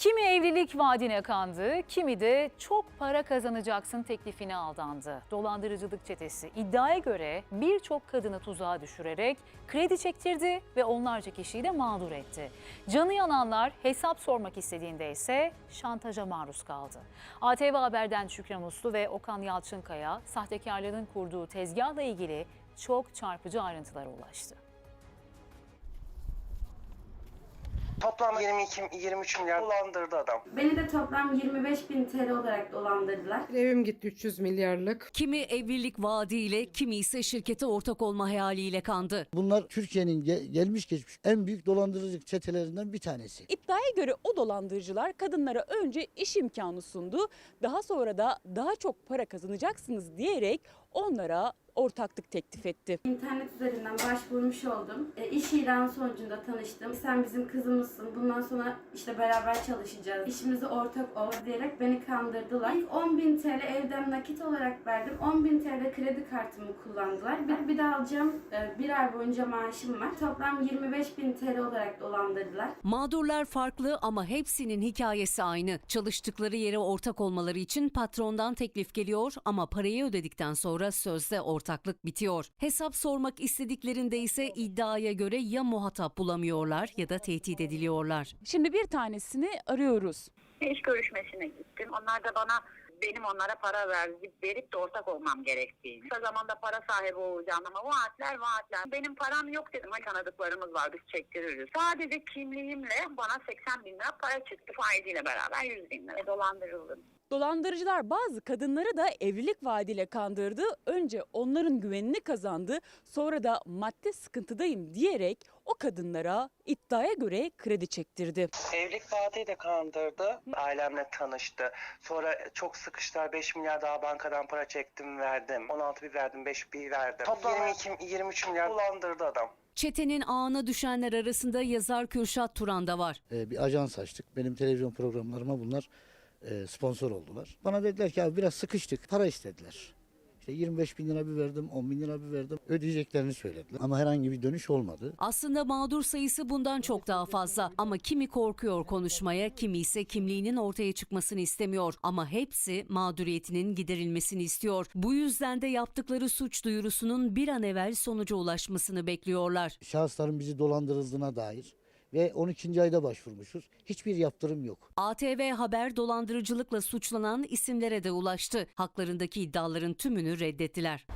Kimi evlilik vaadine kandı, kimi de çok para kazanacaksın teklifine aldandı. Dolandırıcılık çetesi iddiaya göre birçok kadını tuzağa düşürerek kredi çektirdi ve onlarca kişiyi de mağdur etti. Canı yananlar hesap sormak istediğinde ise şantaja maruz kaldı. ATV Haber'den Şükran Uslu ve Okan Yalçınkaya sahtekarlığın kurduğu tezgahla ilgili çok çarpıcı ayrıntılara ulaştı. Toplam 22 23 milyar dolandırdı adam. Beni de toplam 25 bin TL olarak dolandırdılar. Evim gitti 300 milyarlık. Kimi evlilik vaadiyle, kimi ise şirkete ortak olma hayaliyle kandı. Bunlar Türkiye'nin ge- gelmiş geçmiş en büyük dolandırıcılık çetelerinden bir tanesi. İddiaya göre o dolandırıcılar kadınlara önce iş imkanı sundu. Daha sonra da daha çok para kazanacaksınız diyerek onlara ortaklık teklif etti. İnternet üzerinden başvurmuş oldum. E, iş ilanı sonucunda tanıştım. Sen bizim kızımızsın. Bundan sonra işte beraber çalışacağız. İşimize ortak ol diyerek beni kandırdılar. İlk 10 bin TL evden nakit olarak verdim. 10 bin TL kredi kartımı kullandılar. Bir, bir de alacağım e, bir ay boyunca maaşım var. Toplam 25 bin TL olarak dolandırdılar. Mağdurlar farklı ama hepsinin hikayesi aynı. Çalıştıkları yere ortak olmaları için patrondan teklif geliyor ama parayı ödedikten sonra sözde ortaklık bitiyor. Hesap sormak istediklerinde ise iddiaya göre ya muhatap bulamıyorlar ya da tehdit ediliyorlar. Şimdi bir tanesini arıyoruz. İş görüşmesine gittim. Onlar da bana benim onlara para verip, verip de ortak olmam gerektiğini. Kısa zamanda para sahibi olacağım ama vaatler vaatler. Benim param yok dedim. Ha tanıdıklarımız var biz çektiririz. Sadece kimliğimle bana 80 bin lira para çıktı faiziyle beraber 100 bin lira dolandırıldım. Dolandırıcılar bazı kadınları da evlilik vaadiyle kandırdı. Önce onların güvenini kazandı. Sonra da madde sıkıntıdayım diyerek o kadınlara iddiaya göre kredi çektirdi. Evlilik vaadiyle kandırdı. Ailemle tanıştı. Sonra çok sıkıştılar. 5 milyar daha bankadan para çektim verdim. 16 bir verdim 5 bir verdim. Toplam 22 23 milyar dolandırdı adam. Çetenin ağına düşenler arasında yazar Kürşat Turan da var. Ee, bir ajans açtık. Benim televizyon programlarıma bunlar sponsor oldular. Bana dediler ki abi biraz sıkıştık. Para istediler. İşte 25 bin lira bir verdim, 10 bin lira bir verdim. Ödeyeceklerini söylediler. Ama herhangi bir dönüş olmadı. Aslında mağdur sayısı bundan çok daha fazla ama kimi korkuyor konuşmaya, kimi ise kimliğinin ortaya çıkmasını istemiyor ama hepsi mağduriyetinin giderilmesini istiyor. Bu yüzden de yaptıkları suç duyurusunun bir an evvel sonuca ulaşmasını bekliyorlar. Şahısların bizi dolandırıldığına dair ve 12. ayda başvurmuşuz. Hiçbir yaptırım yok. ATV Haber dolandırıcılıkla suçlanan isimlere de ulaştı. Haklarındaki iddiaların tümünü reddettiler.